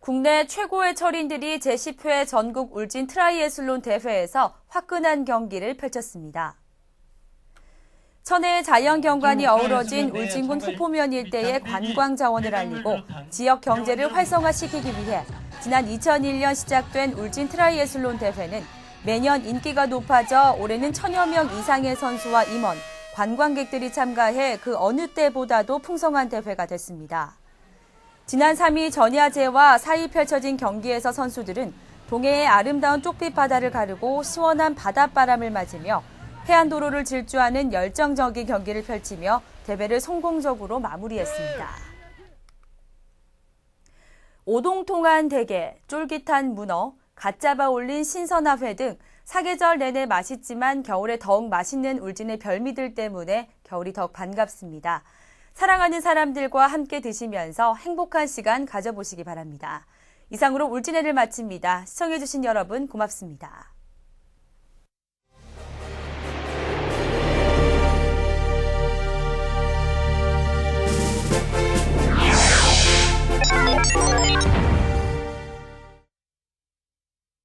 국내 최고의 철인들이 제10회 전국 울진 트라이애슬론 대회에서 화끈한 경기를 펼쳤습니다. 천혜의 자연 경관이 어우러진 울진군 후포면 일대의 관광 자원을 알리고 지역 경제를 활성화시키기 위해 지난 2001년 시작된 울진 트라이애슬론 대회는 매년 인기가 높아져 올해는 천여 명 이상의 선수와 임원, 관광객들이 참가해 그 어느 때보다도 풍성한 대회가 됐습니다. 지난 3일 전야제와 사이 펼쳐진 경기에서 선수들은 동해의 아름다운 쪽빛 바다를 가르고 시원한 바닷바람을 맞으며 해안도로를 질주하는 열정적인 경기를 펼치며 대회를 성공적으로 마무리했습니다. 오동통한 대게, 쫄깃한 문어, 갓 잡아 올린 신선화회 등 사계절 내내 맛있지만 겨울에 더욱 맛있는 울진의 별미들 때문에 겨울이 더욱 반갑습니다. 사랑하는 사람들과 함께 드시면서 행복한 시간 가져보시기 바랍니다. 이상으로 울진해를 마칩니다. 시청해주신 여러분 고맙습니다.